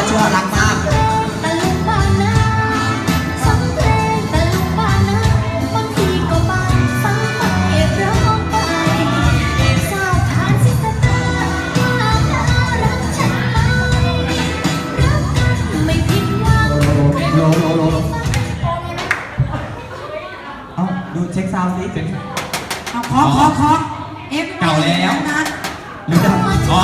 ร์ชัวร์รักมากตะลุงบ้านนะฟังเพลงตะลุงบ้านนะบางทีก็บ้านฟังไม่ร้องไปสาวทานสิตาตาว่าเธอรักฉันไหมรักกันไม่ผิดหวังโลโลโลโลเอ้าดูเช็คซาวด์สิเช็คเอาขอขอขอเอฟเก่าแล้วนะหรือจะอ๋อ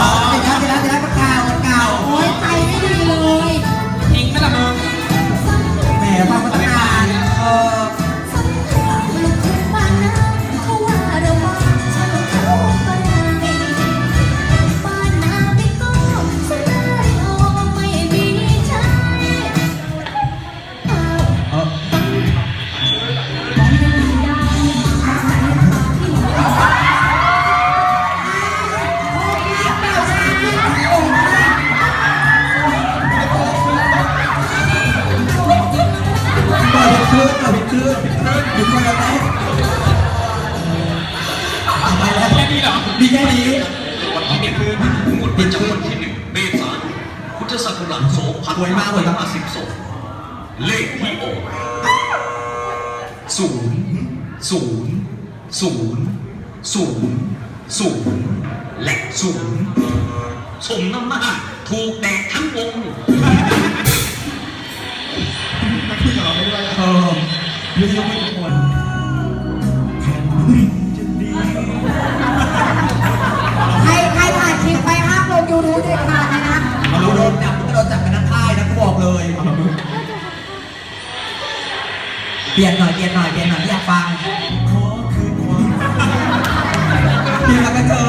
หยุดก่อนแล้วไหมอะไปแล้วแค่นี้เหรอมีแค่นี้วันที่หนึ่งงวดเประจำวันที่หนึ่งเมษายนพุทธศักราชสองพันห้าร้อยห้าสิบสองเลขที่ออกศูนย์ศูนย์ศูนย์ศูนย์ศูนย์และศูนย์สมน้ำหน้าถูกแดกทั้งวง ใครใครถ่ายคลิปไปห้ามลงยูทูบเด็ดขาดเลยนะมาโดนจับก็โดนจับกันทั้งค่ายนะกูบอกเลย เปลี่ยนหน่อยเปลี่ยนหน่อยเปลี่ยนหน่อยไม่อยากฟังเปลี่ยนแล้วก็เจอ